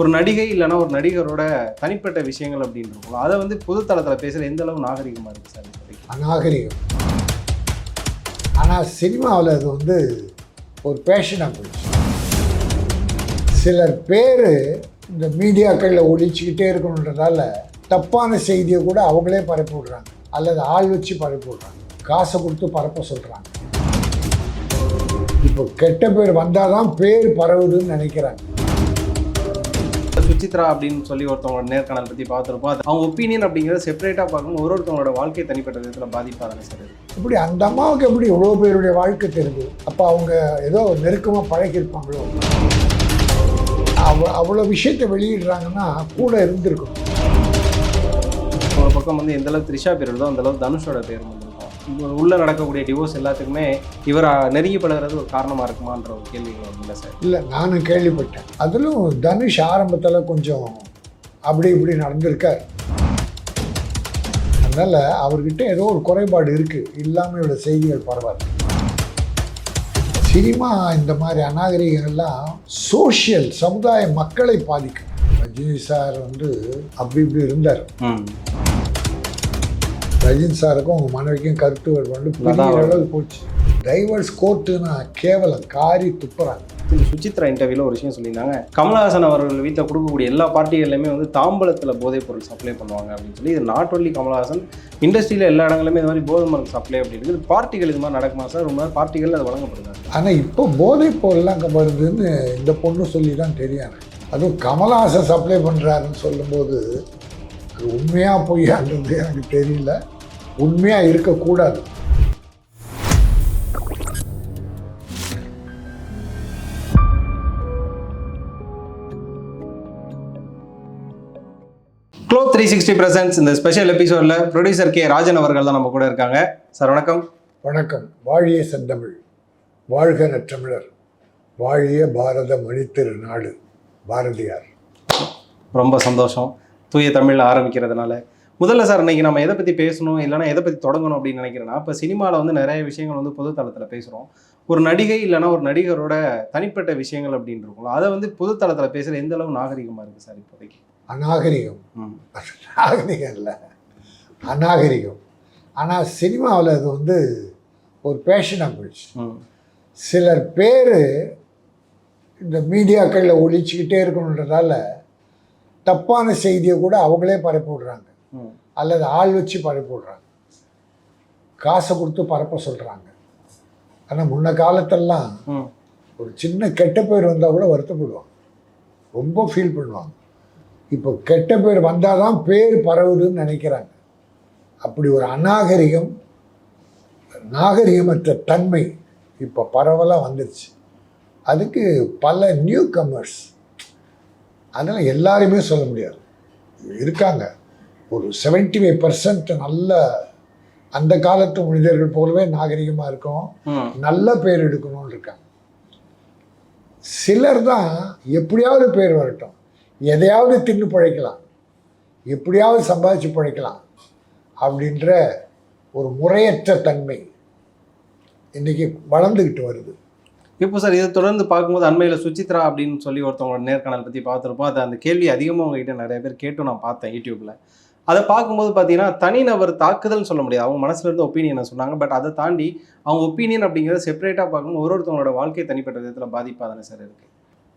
ஒரு நடிகை இல்லைன்னா ஒரு நடிகரோட தனிப்பட்ட விஷயங்கள் அப்படின்னு அதை வந்து பொதுத்தளத்தில் பேசுகிற எந்த அளவு நாகரிகமாக இருக்குது சார் அநாகரிகம். ஆனால் சினிமாவில் அது வந்து ஒரு பேஷனாக போயிடுச்சு. சிலர் பேர் இந்த மீடியாக்களில் ஒழிச்சிக்கிட்டே இருக்கணுன்றதால தப்பான செய்தியை கூட அவங்களே பரப்பி விடுறாங்க. அல்லது ஆள் வச்சு பரப்பி விடுறாங்க. காசை கொடுத்து பரப்ப சொல்கிறாங்க இப்போ கெட்ட பேர் வந்தால் தான் பேர் பரவுதுன்னு நினைக்கிறாங்க. சுசித்ரா அப்படின்னு சொல்லி ஒருத்தவங்களோட நேர்காணல் பற்றி பார்த்துருப்போம். அது அவங்க ஒப்பீனியன் அப்படிங்கிறத செப்பரேட்டாக பார்க்கும் ஒரு ஒருத்தவங்களோட வாழ்க்கை தனிப்பட்ட விதத்தில் பாதிப்பாதானே சார் இப்படி அந்த அம்மாவுக்கு எப்படி இவ்வளோ பேருடைய வாழ்க்கை தெரியுது? அப்போ அவங்க ஏதோ நெருக்கமாக பழகியிருப்பாங்களோ? அவ அவ்வளோ விஷயத்தை வெளியிடுறாங்கன்னா கூட இருந்திருக்கணும் ஒரு பக்கம் வந்து எந்த அளவுக்கு த்ரிஷா பேர் இருந்தோ அந்த அளவுக்கு தனுஷோட பேர் இப்போ உள்ள நடக்கக்கூடிய டிவோர்ஸ் எல்லாத்துக்குமே இவர் நெருங்கி பழகுறது ஒரு காரணமாக இருக்குமான்ற ஒரு கேள்வி இல்லை சார்? இல்லை நானும் கேள்விப்பட்டேன். அதிலும் தனுஷ் ஆரம்பத்தில் கொஞ்சம் அப்படி இப்படி நடந்திருக்கார். அதனால் அவர்கிட்ட ஏதோ ஒரு குறைபாடு இருக்குது இல்லாமல் இவ்வளோ செய்திகள் பரவாயில்ல. சினிமா இந்த மாதிரி அநாகரிகங்கள்லாம் சோஷியல் சமுதாய மக்களை பாதிக்கும். ரஜினி சார் வந்து அப்படி இப்படி இருந்தார். ரஜினி சாருக்கும் உங்கள் மனைவிக்கும் கருத்து வேறுபாடு. பெரிய. அளவு போச்சு. டைவர்ஸ் கோர்ட்டுன்னா கேவலம் காரி துப்புறாங்க. இந்த சுசித்ரா இன்டர்வியூல ஒரு விஷயம் சொல்லியிருந்தாங்க. கமலஹாசன் அவர்கள் வீட்டில் கொடுக்கக்கூடிய எல்லா பார்ட்டிகள்லையுமே வந்து தாம்பலத்தில் போதைப் பொருள் சப்ளை பண்ணுவாங்க அப்படின்னு சொல்லி இது நாட் ஒன்லி கமலஹாசன் இண்டஸ்ட்ரியில் எல்லா இடங்களுமே இந்த மாதிரி போதை மருந்து சப்ளை அப்படின்னு பார்ட்டிகள் இது மாதிரி நடக்குமா சார்? ரொம்ப பார்ட்டிகள் அது வழங்கப்படுது? ஆனால் இப்போ போதைப் பொருள்லாம் அங்கே வருதுன்னு இந்த பொண்ணு சொல்லி தான் எனக்கு. அதுவும் கமலஹாசன் சப்ளை பண்ணுறாருன்னு சொல்லும்போது அது உண்மையாக பொய்யான்றது எனக்கு தெரியல. உண்மையாக இருக்கக்கூடாது. க்ளோ த்ரீ சிக்ஸ்டி பிரசன்ஸ் இந்த ஸ்பெஷல் எபிசோடில் ப்ரொடியூசர் கே ராஜன் அவர்கள் தான் நம்ம கூட இருக்காங்க. சார் வணக்கம். வணக்கம். வாழிய செந்தமிழ். வாழ்க நற்றமிழர். வாழிய பாரத மணித்திரு நாடு. பாரதியார். ரொம்ப சந்தோஷம். தூய தமிழில் ஆரம்பிக்கிறதுனால. முதல்ல சார் இன்னைக்கு நம்ம எதை பற்றி பேசணும்? இல்லைன்னா எதை பற்றி தொடங்கணும் அப்படின்னு நினைக்கிறேன்னா இப்போ சினிமாவில் வந்து நிறைய விஷயங்கள் வந்து பொதுத்தளத்தில் பேசுகிறோம் ஒரு நடிகை இல்லைன்னா ஒரு நடிகரோட தனிப்பட்ட விஷயங்கள் அப்படின்னு இருக்கும்ல அதை வந்து பொதுத்தளத்தில் பேசுகிற எந்த அளவு நாகரிகமாக இருக்குது சார் இப்போதைக்கு? அநாகரிகம். ம். நாகரிகம் இல்லை. அநாகரிகம். ஆனால் சினிமாவில் அது வந்து ஒரு பேஷனாக போயிடுச்சு. ம். சிலர் பேர் இந்த மீடியாக்களில் ஒழிச்சிக்கிட்டே இருக்கணுன்றதால தப்பான செய்தியை கூட அவங்களே பரப்பி விடுறாங்க. அல்லது ஆள் வச்சு பரப்பி விடுறாங்க காசை கொடுத்து பரப்ப சொல்கிறாங்க ஆனால் முன்ன காலத்தெல்லாம் ஒரு சின்ன கெட்ட பேர் வந்தால் கூட வருத்தப்படுவாங்க. ரொம்ப ஃபீல் பண்ணுவாங்க. இப்போ கெட்ட பேர் வந்தால் தான் பேர் பரவுதுன்னு நினைக்கிறாங்க. அப்படி ஒரு அநாகரிகம் நாகரிகமற்ற தன்மை இப்போ பரவலாக வந்துருச்சு. அதுக்கு பல நியூ கமர்ஸ் அதனால் எல்லாருமே சொல்ல முடியாது. இருக்காங்க. ஒரு 75% ஃபைவ் பர்சன்ட் நல்ல அந்த காலத்து மனிதர்கள் போலவே நாகரிகமாக இருக்கும். நல்ல பேர் எடுக்கணும்னு இருக்காங்க. சிலர் தான் எப்படியாவது பேர் வரட்டும். எதையாவது தின்னு பிழைக்கலாம். எப்படியாவது சம்பாதிச்சு பிழைக்கலாம். அப்படின்ற ஒரு முறையற்ற தன்மை இன்னைக்கு வளர்ந்துக்கிட்டு வருது. இப்போ சார் இதை தொடர்ந்து பார்க்கும்போது அண்மையில் சுசித்ரா அப்படின்னு சொல்லி ஒருத்தவங்களோட நேர்காணல் பற்றி பார்த்துருப்போம். அது அந்த கேள்வி அதிகமாக உங்ககிட்ட நிறைய பேர் கேட்டும் நான் பார்த்தேன் யூடியூப்பில் அதை பார்க்கும்போது பார்த்தீங்கன்னா தனிநபர் தாக்குதல்னு சொல்ல முடியாது. அவங்க மனசுல இருந்து ஒப்பீனியனை சொன்னாங்க. பட் அதை தாண்டி அவங்க ஒப்பீனியன் அப்படிங்கிறத செப்பரேட்டாக பார்க்கும்போது ஒரு ஒருத்தவங்களோட வாழ்க்கை தனிப்பட்ட விதத்தில் பாதிப்பாக தானே சார் இருக்கு?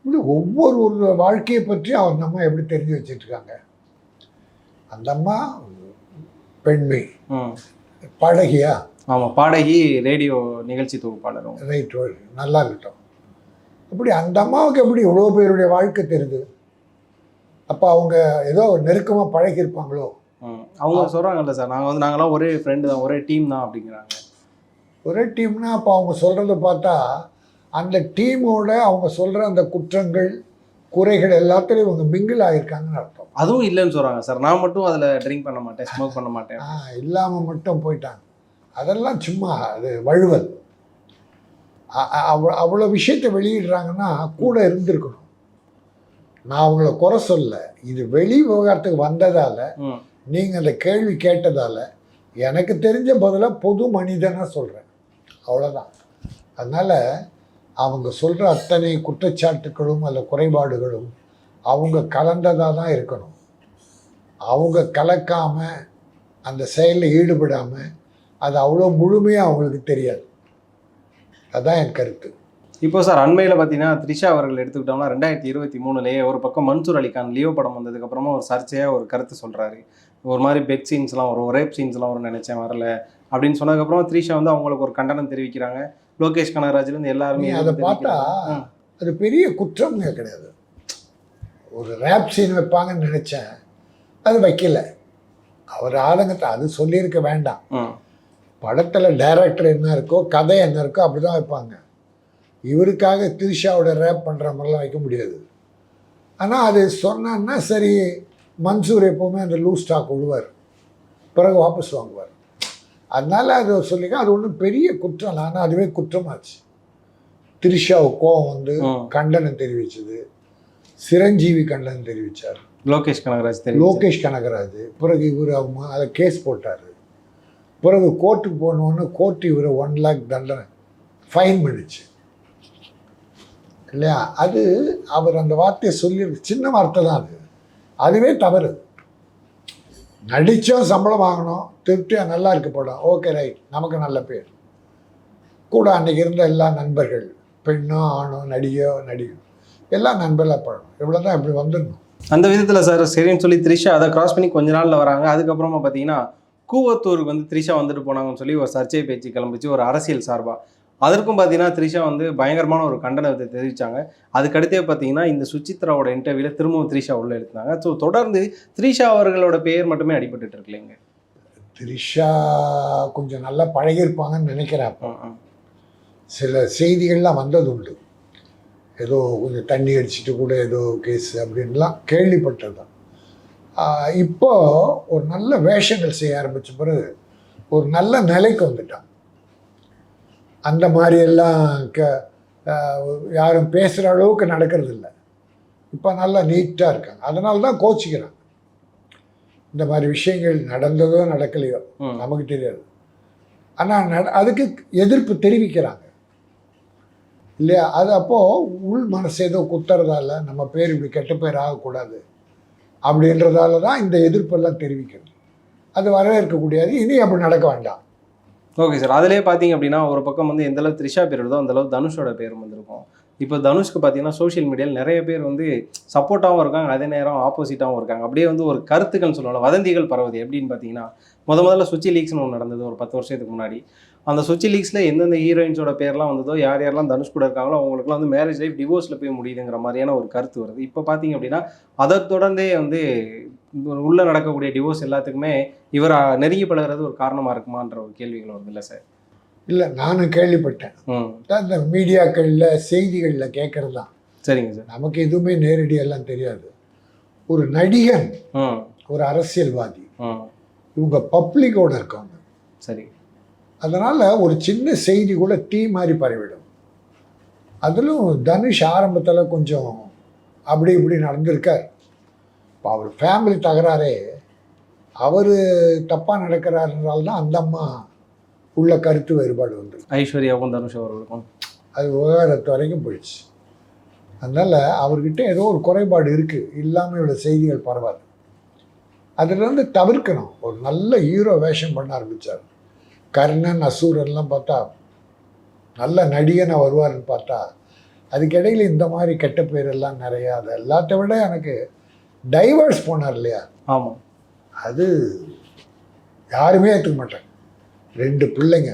இப்படி ஒவ்வொரு ஒரு வாழ்க்கையை பற்றி அந்த அம்மா எப்படி தெரிஞ்சு வச்சிட்டு இருக்காங்க அந்த அம்மா பெண்மை. ம். பழகியா ஆமாம் பாடகி ரேடியோ நிகழ்ச்சி தொகுப்பாளரும். ரைட் நல்லா இருக்கட்டும். அப்படி அந்த அம்மாவுக்கு எப்படி இவ்வளோ பேருடைய வாழ்க்கை தெரியுது அப்போ அவங்க ஏதோ நெருக்கமாக பழகியிருப்பாங்களோ? அவங்க சொல்கிறாங்கல்ல சார் நாங்கள் வந்து நாங்களாம் ஒரே ஃப்ரெண்டு தான் ஒரே டீம் தான் அப்படிங்கிறாங்க. ஒரே டீம்னா அப்போ அவங்க சொல்கிறத பார்த்தா அந்த டீமோட அவங்க சொல்கிற அந்த குற்றங்கள் குறைகள் எல்லாத்துலேயும் இவங்க மிங்கிள் ஆகியிருக்காங்கன்னு அர்த்தம். அதுவும் இல்லைன்னு சொல்கிறாங்க சார். நான் மட்டும் அதில் ட்ரிங்க் பண்ண மாட்டேன் ஸ்மோக் பண்ண மாட்டேன். ஆ இல்லாமல் மட்டும் போயிட்டாங்க. அதெல்லாம் சும்மா அது வழுவல். அவ்வளோ விஷயத்தை வெளியிடுறாங்கன்னா கூட இருந்திருக்கணும். நான் அவங்கள குறை சொல்ல இது வெளி விவகாரத்துக்கு வந்ததால் நீங்கள் அந்த கேள்வி கேட்டதால் எனக்கு தெரிஞ்ச பதிலாக பொது மனிதனாக சொல்கிறேன் அவ்வளோதான் அதனால் அவங்க சொல்கிற அத்தனை குற்றச்சாட்டுகளும் அல்ல குறைபாடுகளும் அவங்க கலந்ததாக தான் இருக்கணும். அவங்க கலக்காம அந்த செயலில் ஈடுபடாமல் அது அவ்வளோ முழுமையாக அவங்களுக்கு தெரியாது. அதான் என் கருத்து. இப்போ சார் அண்மையில் பார்த்தீங்கன்னா த்ரிஷா அவர்கள் எடுத்துக்கிட்டோம்னா ரெண்டாயிரத்தி இருபத்தி மூணுலேயே ஒரு பக்கம் மன்சூர் அலிகான் லியோ படம் வந்ததுக்கப்புறமா ஒரு சர்ச்சையாக ஒரு கருத்து சொல்கிறாரு ஒரு மாதிரி பெட் சீன்ஸ்லாம் வரும் ரேப் சீன்ஸ்லாம் வரும் நினச்சேன் வரல. அப்படின்னு சொன்னதுக்கப்புறம் த்ரிஷா வந்து அவங்களுக்கு ஒரு கண்டனம் தெரிவிக்கிறாங்க. லோகேஷ் கனகராஜ்லேருந்து எல்லாருமே அதை பார்த்தா. அது பெரிய குற்றம்ங்க கிடையாது. ஒரு ரேப் சீன் வைப்பாங்கன்னு நினச்சேன். அது வைக்கல. அவர் ஆளுங்கத்தை அது சொல்லியிருக்க வேண்டாம். படத்தில் டைரக்டர் என்ன இருக்கோ கதை என்ன இருக்கோ அப்படி தான் வைப்பாங்க. இவருக்காக திரிஷாவோட ரேப் பண்ணுற மாதிரிலாம் வைக்க முடியாது. ஆனால் அது சொன்னான்னா சரி மன்சூர் எப்போவுமே அந்த லூஸ் ஸ்டாக் விடுவார். பிறகு வாபஸ் வாங்குவார். அதனால் அது சொல்லிக்க அது ஒன்றும் பெரிய குற்றம் இல்லை. ஆனால் அதுவே குற்றமாச்சு. திரிஷாவு கோவம் வந்து. கண்டனம் தெரிவிச்சது. சிரஞ்சீவி கண்டனம் தெரிவித்தார் லோகேஷ் கனகராஜ் லோகேஷ் கனகராஜ். பிறகு இவர் அவங்க அதை கேஸ் போட்டார். பிறகு கோர்ட்டுக்கு போனோன்னு கோர்ட்டு இவரை ஒன் லேக் தண்டனை ஃபைன் பண்ணிச்சு. இல்லையா? அது அவர் அந்த வார்த்தையை சொல்லி சின்ன வார்த்தை தான் அது. அதுவே தவறு. நடித்தோம் சம்பளம் வாங்கணும் திருப்தியாக நல்லா இருக்கு படம் ஓகே ரைட் நமக்கு நல்ல பேர். கூட அன்றைக்கி இருந்த எல்லா நண்பர்கள் பெண்ணோ ஆணோ நடிகையோ நடிகோ எல்லாம் நண்பர்களாக படம் இவ்வளோ தான் இப்படி வந்துடணும். அந்த விதத்தில் சார் சரின்னு சொல்லி த்ரிஷா அதை கிராஸ் பண்ணி கொஞ்ச நாளில் வராங்க. அதுக்கப்புறமா பார்த்தீங்கன்னா கூவத்தூருக்கு வந்து த்ரிஷா வந்துட்டு போனாங்கன்னு சொல்லி ஒரு சர்ச்சை பேச்சு கிளம்பிச்சு ஒரு அரசியல் சார்பாக அதற்கும் பார்த்தீங்கன்னா த்ரிஷா வந்து பயங்கரமான ஒரு கண்டனத்தை தெரிவித்தாங்க அதுக்கடுத்தே பார்த்தீங்கன்னா இந்த சுசித்ராவோட இன்டர்வியூவில் திரும்பவும் த்ரிஷா உள்ள எடுத்தாங்க ஸோ தொடர்ந்து த்ரிஷா அவர்களோட பெயர் மட்டுமே அடிபட்டுட்டு இருக்குல்லைங்க த்ரிஷா கொஞ்சம் நல்லா பழகியிருப்பாங்கன்னு நினைக்கிறேன். சில செய்திகள்லாம் வந்தது உண்டு ஏதோ கொஞ்சம் தண்ணி அடிச்சிட்டு கூட ஏதோ கேஸ் அப்படின்லாம் கேள்விப்பட்டது தான் இப்போ ஒரு நல்ல வேஷங்கள் செய்ய ஆரம்பித்த பிறகு ஒரு நல்ல நிலைக்கு வந்துட்டான். அந்த மாதிரி எல்லாம் க யாரும் பேசுகிற அளவுக்கு நடக்கிறது இல்லை இப்போ நல்லா நீட்டாக இருக்காங்க. அதனால தான் கோச்சிக்கிறாங்க. இந்த மாதிரி விஷயங்கள் நடந்ததோ நடக்கலையோ. நமக்கு தெரியாது. ஆனால் நட அதுக்கு எதிர்ப்பு தெரிவிக்கிறாங்க. இல்லையா? அது அப்போது உள் மனசு ஏதோ குத்துறதால நம்ம பேர் இப்படி கெட்ட பேர் ஆகக்கூடாது அப்படின்றதால தான் இந்த எதிர்ப்பெல்லாம் தெரிவிக்கிறது. அது வரவேற்கக்கூடியது. இனி அப்படி நடக்க வேண்டாம். ஓகே சார் அதிலே பார்த்தீங்க அப்படின்னா ஒரு பக்கம் வந்து எந்தளவு த்ரிஷா பேர் வருதோ அந்த தனுஷோட பேரும் வந்திருக்கும். இப்போ தனுஷ்க்கு பார்த்தீங்கன்னா சோஷியல் மீடியாவில் நிறைய பேர் வந்து சப்போர்ட்டாகவும் இருக்காங்க. அதே நேரம் ஆப்போசிட்டாகவும் இருக்காங்க. அப்படியே வந்து ஒரு கருத்துக்கள்னு சொல்லலாம் வதந்திகள் பரவுது. எப்படின்னு பார்த்தீங்கன்னா முத முதல்ல சுச்சி லீக்ஸ்னு ஒன்று நடந்தது ஒரு பத்து வருஷத்துக்கு முன்னாடி. அந்த சுச்சி லீக்ஸில் எந்தெந்த ஹீரோயின்ஸோட பேர்லாம் வந்ததோ யார் யாரெல்லாம் தனுஷ் கூட இருக்காங்களோ அவங்களுக்குலாம் வந்து மேரேஜ் லைஃப் டிவோர்ஸில் போய் முடியுதுங்கிற மாதிரியான ஒரு கருத்து வருது. இப்போ பார்த்தீங்க அப்படின்னா அதை தொடர்ந்தே வந்து உள்ளே நடக்கக்கூடிய டிவோர்ஸ் எல்லாத்துக்குமே இவர் நெருங்கி பழகிறது ஒரு காரணமாக இருக்குமான்ற ஒரு கேள்விகள் வருது இல்லை சார்? இல்லை நானும் கேள்விப்பட்டேன். இந்த மீடியாக்களில் செய்திகளில் கேட்குறது தான் சரிங்க சார். நமக்கு எதுவுமே நேரடியெல்லாம் தெரியாது. ஒரு நடிகன் ஒரு அரசியல்வாதி. இவங்க பப்ளிக்கோட இருக்காங்க. சரி. அதனால் ஒரு சின்ன செய்தி கூட தீ மாதிரி பரவிடும். அதிலும் தனுஷ் ஆரம்பத்தில் கொஞ்சம் அப்படி இப்படி நடந்திருக்கார். இப்போ அவர் ஃபேமிலி தகராறே அவர் தப்பாக நடக்கிறாருனால தான் அந்த அம்மா உள்ள கருத்து வேறுபாடு வந்து ஐஸ்வர்யாவுக்கும் தனுஷ் அவர்களுக்கும். அது விவகாரத்து வரைக்கும் போயிடுச்சு. அதனால் அவர்கிட்ட ஏதோ ஒரு குறைபாடு இருக்குது இல்லாமல் இவ்வளோ செய்திகள் பரவாது அதிலிருந்து தவிர்க்கணும். ஒரு நல்ல ஹீரோ வேஷம் பண்ண ஆரம்பித்தார் கர்ணன் அசூரன்லாம் பார்த்தா நல்ல நடிகனை வருவார்னு பார்த்தா அதுக்கிடையில் இந்த மாதிரி கெட்ட பேரெல்லாம் நிறையா அது எல்லாத்த விட எனக்கு டைவர்ஸ் போனார் இல்லையா? ஆமாம் அது யாருமே ஏற்றுக்க மாட்டாங்க. ரெண்டு பிள்ளைங்க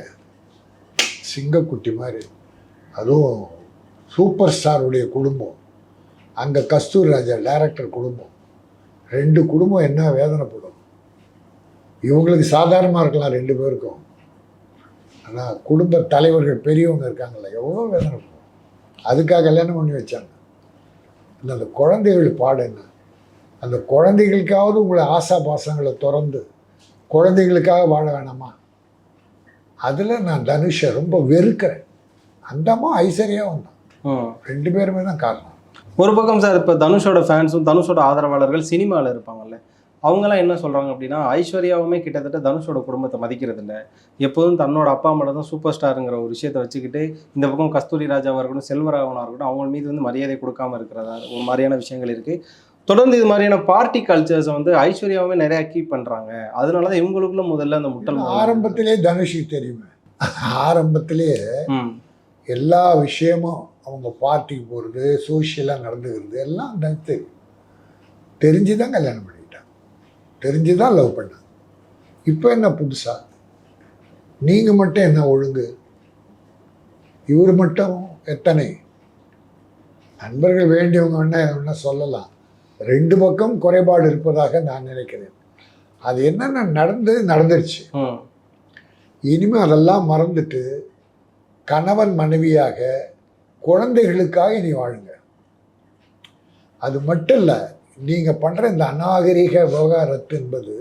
சிங்கக்குட்டி மாதிரி. அதுவும் சூப்பர் ஸ்டாருடைய குடும்பம். அங்கே கஸ்தூர் ராஜா டைரக்டர் குடும்பம். ரெண்டு குடும்பம் என்ன வேதனைப்படும். இவங்களுக்கு சாதாரணமாக இருக்கலாம் ரெண்டு பேருக்கும். ஆனால் குடும்ப தலைவர்கள் பெரியவங்க இருக்காங்கல்ல எவ்வளோ வேதனைப்படும். அதுக்காக கல்யாணம் பண்ணி வச்சாங்க. இந்த அந்த குழந்தைகள் பாடு என்ன? அந்த குழந்தைகளுக்காவது உங்களை ஆசா பாசங்களை திறந்து குழந்தைகளுக்காக வாழ வேணாமா? அதில் நான் தனுஷை ரொம்ப வெறுக்கிறேன். அந்த அம்மா ஐஸ்வர்யாவும் தான் ம் ரெண்டு பேருமே தான் காரணம். ஒரு பக்கம் சார் இப்போ தனுஷோட ஃபேன்ஸும் தனுஷோட ஆதரவாளர்கள் சினிமாவில் இருப்பாங்கல்ல அவங்கலாம் என்ன சொல்றாங்க அப்படின்னா ஐஸ்வர்யாவுமே கிட்டத்தட்ட தனுஷோட குடும்பத்தை மதிக்கிறது இல்ல எப்போதும் தன்னோட அப்பா அம்மா தான் சூப்பர் ஸ்டாருங்கிற ஒரு விஷயத்தை வச்சுக்கிட்டு இந்த பக்கம் கஸ்தூரி ராஜாவாக இருக்கட்டும் செல்வராகவனாக இருக்கட்டும் அவங்க மீது வந்து மரியாதை கொடுக்காம இருக்கிறதா ஒரு மாதிரியான விஷயங்கள் இருக்கு. தொடர்ந்து இது மாதிரியான பார்ட்டி கல்ச்சர்ஸை வந்து ஐஸ்வர்யாவுமே நிறைய கீப் பண்றாங்க. அதனால தான் இவங்களுக்குள்ள முதல்ல அந்த முட்டல் ஆரம்பத்திலே தனுஷுக்கு தெரியுமே. ஆரம்பத்திலே எல்லா விஷயமும் அவங்க பார்ட்டிக்கு போகிறது சோஷியலாக நடந்துக்கிறது எல்லாம் எனக்கு தெரிஞ்சு தான் கல்யாணம் பண்ணிக்கிட்டாங்க. தெரிஞ்சு தான் லவ் பண்ணாங்க. இப்போ என்ன புதுசா? நீங்கள் மட்டும் என்ன ஒழுங்கு? இவர் மட்டும் எத்தனை? நண்பர்கள் வேண்டியவங்க வேணா என்ன சொல்லலாம். ரெண்டு பக்கம் குறைபாடு இருப்பதாக நான் நினைக்கிறேன். அது என்னென்ன நடந்தது நடந்துருச்சு. இனிமேல் அதெல்லாம் மறந்துட்டு கணவன் மனைவியாக குழந்தைகளுக்காக இனி வாழுங்க. அது மட்டும் இல்லை நீங்கள் பண்ணுற இந்த அநாகரிக விவகாரத்து என்பது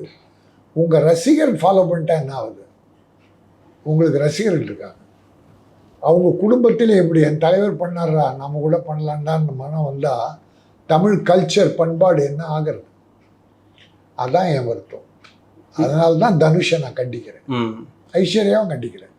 உங்கள் ரசிகர் ஃபாலோ பண்ணிட்டா என்ன ஆகுது? உங்களுக்கு ரசிகர்கள் இருக்காங்க. அவங்க குடும்பத்தில் எப்படி? என் தலைவர் பண்ணாரா? நம்ம கூட பண்ணலான்டான்னு மனம் வந்தால் தமிழ் கல்ச்சர் பண்பாடு என்ன ஆகிறது? அதான் என் வருத்தம். அதனால தான் தனுஷை நான் கண்டிக்கிறேன். ஐஸ்வர்யாவும் கண்டிக்கிறேன்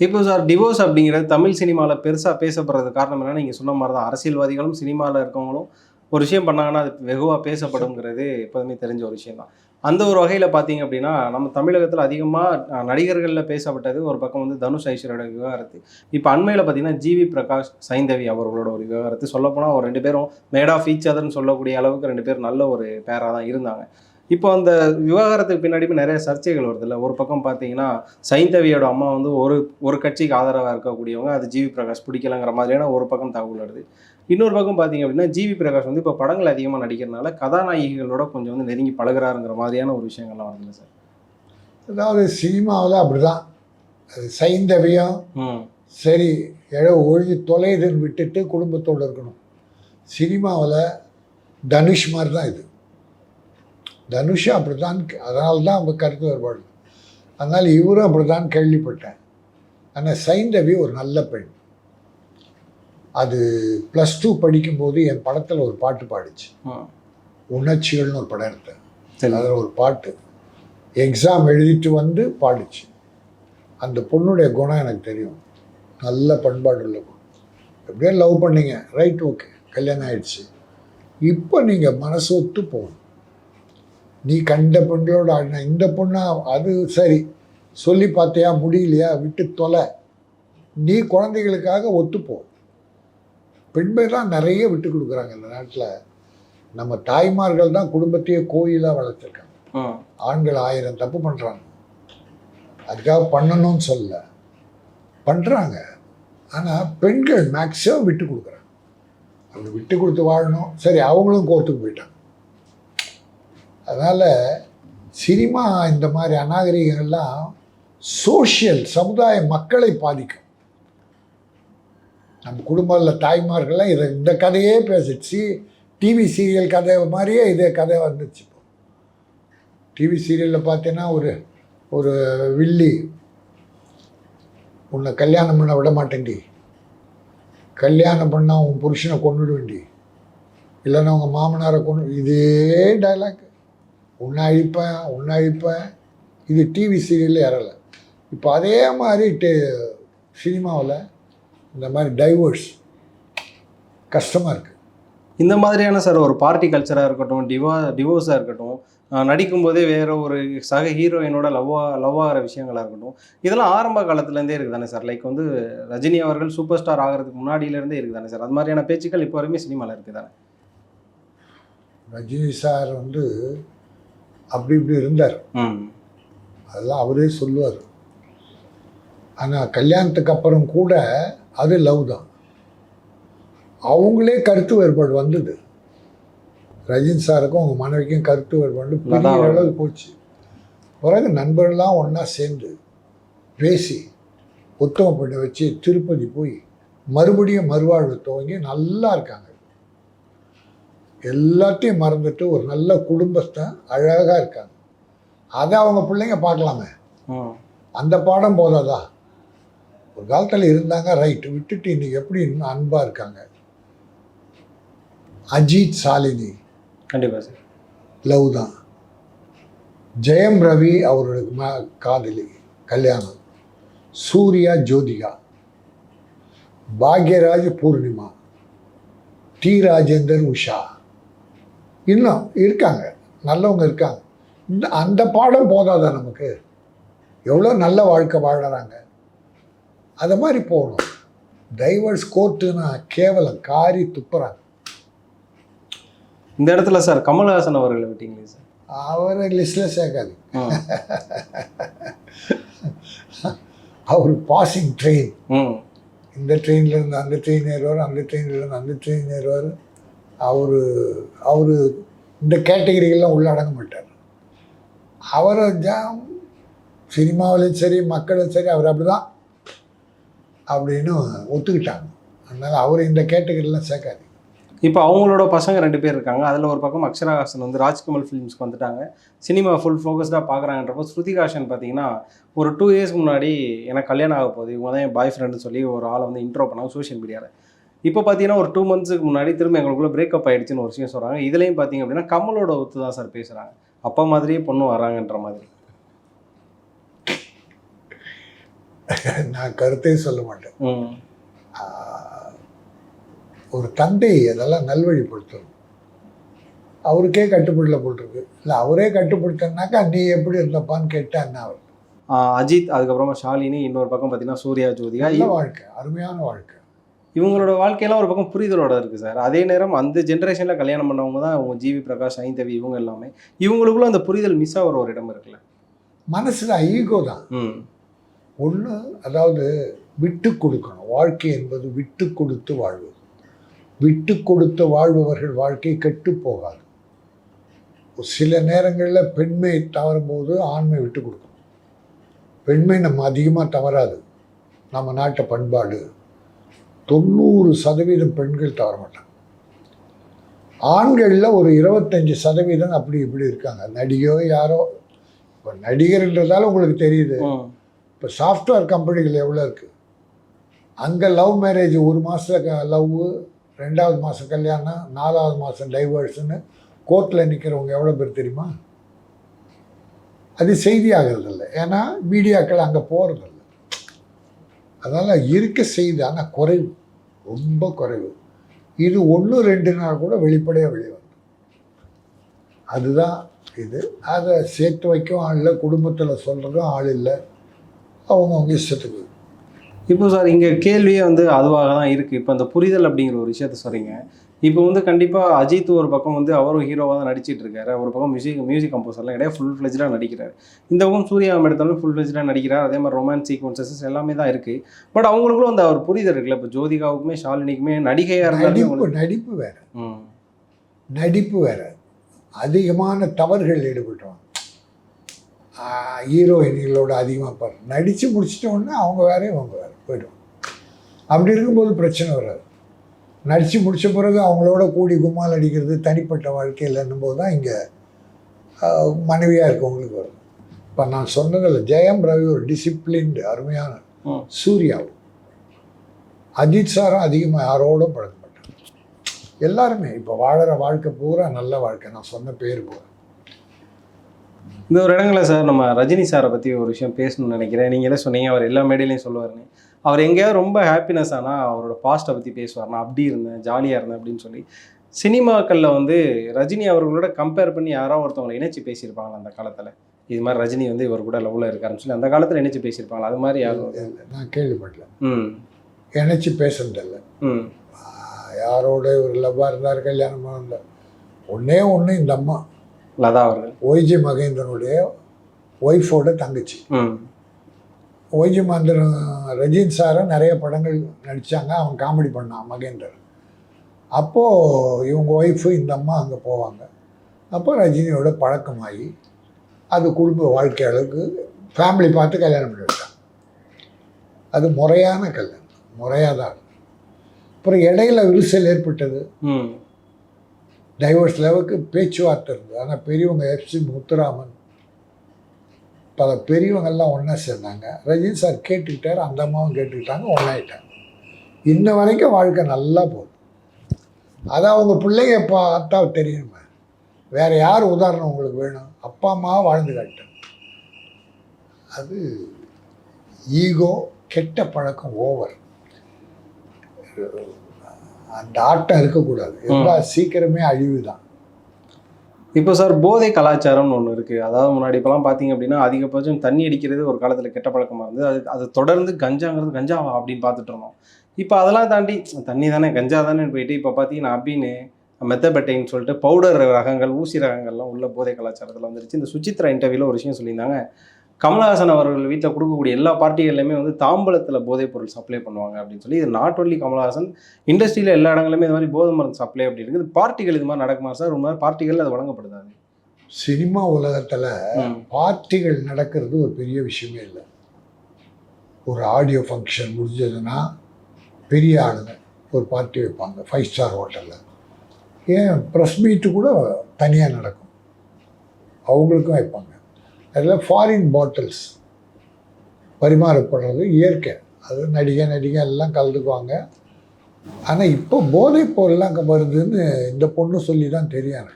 இப்போ சார் டிவோர்ஸ் அப்படிங்கிறது தமிழ் சினிமாவில் பெருசாக பேசப்படுறது காரணம் என்னன்னா நீங்கள் சொன்ன மாதிரி தான் அரசியல்வாதிகளும் சினிமாவில் இருக்கவங்களும் ஒரு விஷயம் பண்ணாங்கன்னா அது வெகுவாக பேசப்படுங்கிறது எப்போதுமே தெரிஞ்ச ஒரு விஷயம் தான் அந்த ஒரு வகையில் பார்த்தீங்க அப்படின்னா நம்ம தமிழகத்தில் அதிகமாக நடிகர்களில் பேசப்பட்டது ஒரு பக்கம் வந்து தனுஷ் ஐஸ்வரோட விவகாரத்து. இப்போ அண்மையில் பார்த்தீங்கன்னா ஜிவி பிரகாஷ் சைந்தவி அவர்களோட ஒரு விவகாரத்து. சொல்லப்போனால் ஒரு ரெண்டு பேரும் மேட் ஆஃப் ஈச் அதர்னு சொல்லக்கூடிய அளவுக்கு ரெண்டு பேரும் நல்ல ஒரு பேராக தான் இருந்தாங்க. இப்போ அந்த விவகாரத்துக்கு பின்னாடியுமே நிறைய சர்ச்சைகள் வருதுல்ல ஒரு பக்கம் பார்த்தீங்கன்னா சைந்தவியோட அம்மா வந்து ஒரு ஒரு கட்சிக்கு ஆதரவாக இருக்கக்கூடியவங்க அது ஜிவி பிரகாஷ் பிடிக்கலங்கிற மாதிரியான ஒரு பக்கம் தகவல் வருது. இன்னொரு பக்கம் பார்த்தீங்க அப்படின்னா ஜிவி பிரகாஷ் வந்து இப்போ படங்கள் அதிகமாக நடிக்கிறனால கதாநாயகிகளோட கொஞ்சம் வந்து நெருங்கி பழகுறாருங்கிற மாதிரியான ஒரு விஷயங்கள்லாம் வருதுல்ல சார்? அதாவது சினிமாவில் அப்படிதான். அது சைந்தவியம் சரி எழ ஒழுங்கி தொலைதுன்னு விட்டுட்டு குடும்பத்தோடு இருக்கணும். சினிமாவில் தனுஷ் மாதிரி தான் இது. தனுஷ் அப்படி தான் அதனால தான் அவங்க கருத்து வேறுபாடு. அதனால் இவரும் அப்படி தான் கேள்விப்பட்டேன். ஆனால் சைந்தவி ஒரு நல்ல பெண். அது ப்ளஸ் டூ படிக்கும்போது என் படத்தில் ஒரு பாட்டு பாடிச்சு. உணர்ச்சிகள்னு ஒரு படம் எடுத்தேன். அதில் ஒரு பாட்டு. எக்ஸாம் எழுதிட்டு வந்து பாடுச்சு. அந்த பொண்ணுடைய குணம் எனக்கு தெரியும். நல்ல பண்பாடு உள்ள பொண்ணு. எப்படியோ லவ் பண்ணீங்க. ரைட் ஓகே கல்யாணம் ஆயிடுச்சு. இப்போ நீங்கள் மனசு ஒத்து போகணும். நீ கண்ட பெண்களோட ஆடின இந்த பொண்ணா அது சரி. சொல்லி பார்த்தியா? முடியலையா? விட்டு தொலை. நீ குழந்தைகளுக்காக ஒத்துப்போ பெண்கள் தான் நிறைய விட்டு கொடுக்குறாங்க இந்த நாட்டில். நம்ம தாய்மார்கள் தான் குடும்பத்தையே கோயிலாக வளர்த்துருக்காங்க. ஆண்கள் ஆயிரம் தப்பு பண்ணுறாங்க அதுக்காக பண்ணணும்னு சொல்ல பண்ணுறாங்க ஆனால் பெண்கள் மேக்ஸிமம் விட்டு கொடுக்குறாங்க. அப்படி விட்டு கொடுத்து வாழணும். சரி அவங்களும் கோர்ட்டுக்கு போயிட்டாங்க. அதனால் சினிமா இந்த மாதிரி அநாகரிகங்கள்லாம் சோஷியல் சமுதாய மக்களை பாதிக்கும். நம்ம குடும்பத்தில் தாய்மார்கள்லாம் இதை இந்த கதையே பேசிச்சு டிவி சீரியல் கதை மாதிரியே இதே கதை வந்துச்சு இப்போ. டிவி சீரியலில் பார்த்தீங்கன்னா ஒரு ஒரு வில்லி. உன்னை கல்யாணம் பண்ண விட மாட்டேன்டி. கல்யாணம் பண்ணால் உன் புருஷனை கொண்டுடுவேண்டி இல்லைன்னா உங்கள் மாமனாரை கொண்டு இதே டைலாக் உன்னை அழிப்பேன் உன்னை அழிப்பேன். இது டிவி சீரியலில் ஏறலை. இப்போ அதே மாதிரி டே சினிமாவில் இந்த மாதிரி டைவர்ஸ் கஷ்டமாக இருக்குது இந்த மாதிரியான சார் ஒரு பார்ட்டி கல்ச்சராக இருக்கட்டும் டிவா டிவோர்ஸாக இருக்கட்டும் ஆஹ் நடிக்கும்போதே வேற ஒரு சக ஹீரோயினோட லவ்வா லவ் ஆகிற விஷயங்களாக இருக்கட்டும் இதெல்லாம் ஆரம்ப காலத்துலேருந்தே இருக்குது தானே சார்? லைக் வந்து ரஜினி அவர்கள் சூப்பர் ஸ்டார் ஆகிறதுக்கு முன்னாடியிலேருந்தே இருக்குது தானே சார்? அது மாதிரியான பேச்சுக்கள் இப்போ வரையுமே சினிமாவில் இருக்குது தானே ரஜினி சார் வந்து அப்படி இப்படி இருந்தார். ம். அதெல்லாம் அவரே சொல்லுவார். ஆனால் கல்யாணத்துக்கு அப்புறம் கூட அது லவ் தான். அவங்களே கருத்து வேறுபாடு வந்தது. ரஜினி சாருக்கும் அவங்க மனைவிக்கும் கருத்து வேறுபாடு பெரிய. அளவுக்கு போச்சு. பிறகு நண்பர்கள்லாம் ஒன்றா சேர்ந்து பேசி உத்தம பண்ணி வச்சு திருப்பதி போய் மறுபடியும் மறுவாழ்வு துவங்கி நல்லா இருக்காங்க. எல்லாத்தையும் மறந்துட்டு ஒரு நல்ல குடும்பத்தை அழகாக இருக்காங்க. அதை அவங்க பிள்ளைங்க பார்க்கலாமே. அந்த பாடம் போதாதா? ஒரு காலத்தில் இருந்தாங்க ரைட் விட்டுட்டு இன்னைக்கு எப்படி இன்னும் அன்பாக இருக்காங்க? அஜித் சாலினி. கண்டிப்பாக சார். லவ் தான். ஜெயம் ரவி ம காதலி கல்யாணம். சூர்யா ஜோதிகா. பாக்யராஜ் பூர்ணிமா. டி. ராஜேந்தர் உஷா. இன்னும் இருக்காங்க. நல்லவங்க இருக்காங்க. இந்த அந்த பாடம் போதாதா நமக்கு? எவ்வளோ நல்ல வாழ்க்கை வாழறாங்க. அதை மாதிரி போகணும். டைவர்ஸ் கோர்ட்டுன்னா கேவலம் காரி துப்புறாங்க. இந்த இடத்துல சார் கமல்ஹாசன் அவர்களை விட்டீங்களே சார்? அவரை லிஸ்ட்டில் சேர்க்காது. அவர் பாசிங் ட்ரெயின் இந்த ட்ரெயின்லேருந்து அந்த ட்ரெயின் ஏறுவார் அந்த ட்ரெயின்லேருந்து அந்த ட்ரெயின் ஏறுவார். அவர் அவர் இந்த கேட்டகரிகள்லாம் உள்ளடங்க மாட்டார். அவரை சினிமாவிலும் சரி மக்களும் சரி அவர் அப்படி தான் அப்படின்னு ஒத்துக்கிட்டாங்க. அதனால் அவர் இந்த கேட்டகரியெலாம் சேர்க்காது இப்போ அவங்களோட பசங்க ரெண்டு பேர் இருக்காங்க. அதில் ஒரு பக்கம் அக்ஷராஹாசன் வந்து ராஜ்கமல் ஃபிலிம்ஸ்க்கு வந்துட்டாங்க. சினிமா ஃபுல் ஃபோக்கஸ்டாக பார்க்குறாங்கன்றப்போ ஸ்ருதிகாஷன் பார்த்தீங்கன்னா ஒரு டூ இயர்ஸ் முன்னாடி எனக்கு கல்யாணம் ஆக போகுது. இவங்க தான் என் பாய் ஃப்ரெண்டுன்னு சொல்லி ஒரு ஆளை வந்து இன்ட்ரோ பண்ணாங்க சோஷியல் மீடியாவில் இப்போ பார்த்தீங்கன்னா ஒரு டூ மந்த்ஸுக்கு முன்னாடி திரும்ப எங்களுக்குள்ளே பிரேக்கப் ஆகிடுச்சின்னு ஒரு விஷயம் சொல்கிறாங்க இதுலேயும் பார்த்தீங்க அப்படின்னா கமலோட ஒத்து தான் சார் பேசுகிறாங்க அப்பா மாதிரியே பொண்ணு வராங்கன்ற மாதிரி. நான் கருத்தே சொல்ல மாட்டேன். ஒரு தந்தை அதெல்லாம் நல்வழிப்படுத்தணும். அவருக்கே கட்டுப்படல போட்டிருக்கு. இல்லை அவரே கட்டுப்படுத்தினாக்கா நீ எப்படி இருந்தப்பான்னு கேட்டா என்ன அவர் அஜித் அதுக்கப்புறமா ஷாலினி இன்னொரு பக்கம் பார்த்தீங்கன்னா சூர்யா ஜோதிகா. வாழ்க்கை அருமையான வாழ்க்கை. இவங்களோட வாழ்க்கையெல்லாம் ஒரு பக்கம் புரிதலோட இருக்குது சார். அதே நேரம் அந்த ஜென்ரேஷனில் கல்யாணம் பண்ணவங்க தான் அவங்க ஜிவி பிரகாஷ் ஐந்தவி இவங்க எல்லாமே. இவங்களுக்குள்ள அந்த புரிதல் மிஸ் ஆகிற ஒரு இடம் இருக்குல்ல. மனசில் ஈகோ தான். ஒன்று அதாவது விட்டு கொடுக்கணும். வாழ்க்கை என்பது விட்டு கொடுத்து வாழ்வது. விட்டு கொடுத்து வாழ்பவர்கள் வாழ்க்கை கெட்டு போகாது. சில நேரங்களில் பெண்மை தவறும்போது ஆண்மை விட்டு கொடுக்கணும். பெண்மை நம்ம அதிகமாக தவறாது. நம்ம நாட்டு பண்பாடு. தொண்ணூறு சதவீதம் பெண்கள் தவற மாட்டாங்க ஆண்களில் ஒரு இருபத்தஞ்சி சதவீதம் அப்படி இப்படி இருக்காங்க. நடிகோ யாரோ இப்போ நடிகர்ன்றதால உங்களுக்கு தெரியுது. இப்போ சாஃப்ட்வேர் கம்பெனிகள் எவ்வளோ இருக்குது அங்கே லவ் மேரேஜ் ஒரு மாதம் லவ்வு ரெண்டாவது மாதம் கல்யாணம் நாலாவது மாதம் டைவர்ஸ்னு கோர்ட்டில் நிற்கிறவங்க எவ்வளோ பேர் தெரியுமா? அது செய்தி ஆகிறதில்ல ஏன்னா மீடியாக்கள் அங்கே போகிறதில்ல அதனால் இருக்க செய்தி ஆனால் குறைவு. ரொம்ப குறைவு. இது ஒன்று ரெண்டு நாள் கூட வெளிப்படையாக வெளிவரும் அதுதான் இது. அதை சேர்த்து வைக்கவும் ஆள் இல்லை குடும்பத்தில் சொல்கிறதும் ஆள் இல்லை. அவங்கவுங்க இஷ்டத்துக்கு. இப்போ சார் இங்கே கேள்வியே வந்து அதுவாக தான் இருக்குது இப்போ அந்த புரிதல் அப்படிங்கிற ஒரு விஷயத்த சொல்கிறீங்க இப்போ வந்து கண்டிப்பாக அஜித் ஒரு பக்கம் வந்து அவரும் ஹீரோவாக தான் நடிச்சிட்டு இருக்காரு. ஒரு பக்கம் மியூசிக் மியூசிக் கம்போசர்லாம் கிடையாது ஃபுல் ஃப்ளெஜ்டாக நடிக்கிறாரு. இந்த பக்கம் சூர்யா எடுத்தாலும் ஃபுல் ஃப்ளெஜ்டாக நடிக்கிறார். அதே மாதிரி ரொமான்ஸ் சீக்வன்சஸ் எல்லாமே தான் இருக்குது பட் அவங்களுக்குள்ள அந்த ஒரு புரிதல் இருக்குல்ல. இப்போ ஜோதிகாவுக்குமே ஷாலினிக்குமே நடிகையாக இருந்தாலும் நடிப்பு வேற. ம். நடிப்பு வேற. அதிகமான தவறுகள் ஈடுபட்டவங்க ஹீரோயினிகளோட அதிகமாக பாரு. நடித்து முடிச்சிட்டோன்னே அவங்க வேற இவங்க வேற போய்டும் அப்படி இருக்கும்போது பிரச்சனை வராது. நடித்து முடித்த பிறகு அவங்களோட கூடி கும்மால் அடிக்கிறது தனிப்பட்ட வாழ்க்கையில் என்னும்போது தான் இங்கே மனைவியாக இருக்கவங்களுக்கு வரும். இப்போ நான் சொன்னதில் ஜெயம் ரவி ஒரு டிசிப்ளின்டு அருமையான சூர்யாவும். அஜித் சாரும் அதிகமாக யாரோட பழக்க மாட்டாங்க எல்லாருமே இப்போ வாழற வாழ்க்கை பூரா நல்ல வாழ்க்கை. நான் சொன்ன பேர் பூரா இந்த ஒரு இடங்களில் சார் நம்ம ரஜினி சாரை பற்றி ஒரு விஷயம் பேசணும்னு நினைக்கிறேன். நீங்களே சொன்னீங்க? அவர் எல்லா மேடையிலையும் சொல்லுவாருன்னு. அவர் எங்கேயாவது ரொம்ப ஹாப்பினஸ் ஆனால் அவரோட பாஸ்ட்டை பற்றி பேசுவார். நான் அப்படி இருந்தேன் ஜாலியாக இருந்தேன் அப்படின்னு சொல்லி. சினிமாக்களில் வந்து ரஜினி அவர்களோட கம்பேர் பண்ணி யாரோ ஒருத்தவங்களை இணைச்சு பேசியிருப்பாங்களா அந்த காலத்தில்? இது மாதிரி ரஜினி வந்து இவர் கூட லவ்வில் இருக்காருன்னு சொல்லி அந்த காலத்தில் இணைச்சு பேசியிருப்பாங்களா? அது மாதிரி யாரும் நான் கேள்விப்படல. ம். இணைச்சி பேசுனதில்ல ம். யாரோட ஒரு லவ்வாக இருந்தார் கல்யாணமாக இருந்தார் ஒன்றே ஒன்று இந்த அம்மா. லதா அவர்கள். ஒய்ஜி மகேந்திரனுடைய ஒய்ஃபோட தங்கச்சி. ஒய்ஜி மகேந்திரன் ரஜினி சாரை நிறைய படங்கள் நடித்தாங்க அவன் காமெடி பண்ணான் மகேந்திரன். அப்போது இவங்க ஒய்ஃபு இந்த அம்மா அங்கே போவாங்க. அப்போ ரஜினியோட பழக்கமாகி அது குடும்ப வாழ்க்கை அளவுக்கு ஃபேமிலி பார்த்து கல்யாணம் பண்ணி வச்சாங்க அது முறையான கல்யாணம். முறையாக தான் அப்புறம் இடையில விரிசல் ஏற்பட்டது. டைவர்ஸ் லெவலுக்கு பேச்சுவார்த்தை இருந்தது. ஆனால் பெரியவங்க எஃப்சி முத்துராமன் பல பெரியவங்கள்லாம் ஒன்றா சேர்ந்தாங்க. ரஜினி சார் கேட்டுக்கிட்டார் அந்த அம்மாவும் கேட்டுக்கிட்டாங்க ஒன்றாயிட்டாங்க இன்ன வரைக்கும் வாழ்க்கை நல்லா போகுது. அதை அவங்க பிள்ளைங்க பார்த்தா தெரியுமே? வேறு யார் உதாரணம் உங்களுக்கு வேணும்? அப்பா அம்மா வாழ்ந்து காட்டேன் அது ஈகோ கெட்ட பழக்கம் ஓவர். அந்த ஆட்டம் இருக்கக்கூடாது. எல்லா சீக்கிரமே அழிவு தான் இப்போ சார் போதை கலாச்சாரம்னு ஒன்று இருக்குது அதாவது முன்னாடி இப்போலாம் பார்த்தீங்க அப்படின்னா அதிகபட்சம் தண்ணி அடிக்கிறது ஒரு காலத்தில் கெட்ட பழக்கமாக இருந்தது. அது அது தொடர்ந்து கஞ்சாங்கிறது கஞ்சாவா அப்படின்னு பார்த்துட்டு இருந்தோம். இப்போ அதெல்லாம் தாண்டி தண்ணி தானே கஞ்சா தானே போயிட்டு இப்போ பார்த்தீங்கன்னா அபின்னு மெத்தபெட்டைன்னு சொல்லிட்டு பவுடர் ரகங்கள் ஊசி ரகங்கள்லாம் உள்ள போதை கலாச்சாரத்தில் வந்துருச்சு. இந்த சுசித்ரா இன்டர்வியூவில் ஒரு விஷயம் சொல்லியிருந்தாங்க. கமலஹாசன் அவர்கள் வீட்டில் கொடுக்கக்கூடிய எல்லா பார்ட்டிகள்லையுமே வந்து தாம்பலத்தில் போதைப் பொருள் சப்ளை பண்ணுவாங்க அப்படின்னு சொல்லி இது நாட் ஒன்லி கமலஹாசன் இண்டஸ்ட்ரியில் எல்லா இடங்களுமே இந்த மாதிரி போதை மருந்து சப்ளை அப்படி இருக்குது. பார்ட்டிகள் இது மாதிரி நடக்குமா சார்? ஒரு மாதிரி பார்ட்டிகள் அது வழங்கப்படுதாது. சினிமா உலகத்தில் பார்ட்டிகள் நடக்கிறது ஒரு பெரிய விஷயமே இல்லை. ஒரு ஆடியோ ஃபங்க்ஷன் முடிஞ்சதுன்னா பெரிய ஆளுங்க ஒரு பார்ட்டி வைப்பாங்க ஃபைவ் ஸ்டார் ஹோட்டலில் ஏன்? ப்ரெஸ் மீட்டு கூட தனியாக நடக்கும். அவங்களுக்கும் வைப்பாங்க. அதில் ஃபாரின் பாட்டில்ஸ் பரிமாறப்படுறது இயற்கை. அது நடிகை நடிகை எல்லாம் கலந்துக்குவாங்க. ஆனால் இப்போ போதைப் பொருள்லாம் அங்கே வருதுன்னு இந்த பொண்ணு சொல்லி தான் தெரியும்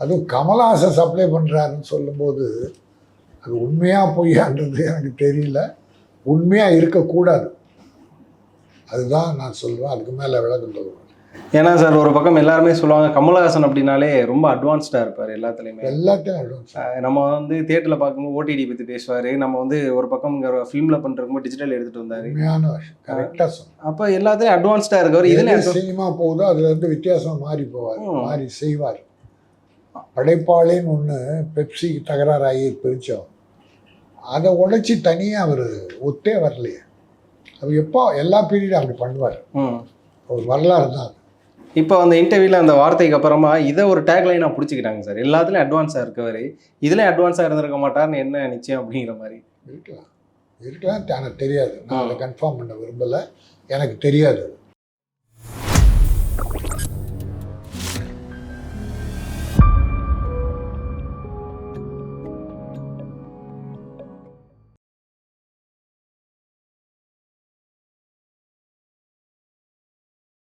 அதுவும் கமலஹாசன் சப்ளை பண்ணுறாருன்னு சொல்லும்போது அது உண்மையாக பொய்யான்றது எனக்கு தெரியல. உண்மையாக இருக்கக்கூடாது. அதுதான் நான் சொல்லுவேன். அதுக்கு மேலே விளக்கம் சொல்லுவேன் ஏன்னா சார் ஒரு பக்கம் எல்லாருமே சொல்லுவாங்க கமலஹாசன் அப்படின்னாலே ரொம்ப அட்வான்ஸ்டாக இருப்பார் எல்லாத்துலேயுமே. எல்லாத்தையும் அட்வான்ஸ் நம்ம வந்து தேட்டரில் பார்க்கும்போது ஓடிடி பற்றி பேசுவார். நம்ம வந்து ஒரு பக்கம் இங்கே ஃபிலிமில் பண்ணுறதுக்கு டிஜிட்டல் எடுத்துகிட்டு வந்தார். கரெக்டாக அப்போ எல்லாத்துலேயும் அட்வான்ஸ்டாக இருக்கவர். இதில் சினிமா போகுதோ அதுல இருந்து வித்தியாசம் மாறி போவார். மாறி செய்வார். படைப்பாளின்னு ஒன்று பெப்சி தகராறாகி பிரித்தோம் அதை உடைச்சி தனியாக அவர் ஒத்தே வரலையே. அவர் எப்போ எல்லா பீரியடும் அப்படி பண்ணுவார். ஒரு வரலாறு தான். இப்போ அந்த இன்டர்வியூவில் அந்த வார்த்தைக்கு அப்புறமா இதை ஒரு டேக்லைனாக பிடிச்சிக்கிட்டாங்க சார். எல்லாத்துலேயும் அட்வான்ஸாக இருக்கவர். இதில் அட்வான்ஸாக இருந்திருக்க மாட்டார்னு என்ன நிச்சயம் அப்படிங்கிற மாதிரி. இருக்கலாம். இருக்கலாம். எனக்கு தெரியாது. நான் அதை கன்ஃபார்ம் பண்ண விரும்பலை. எனக்கு தெரியாது.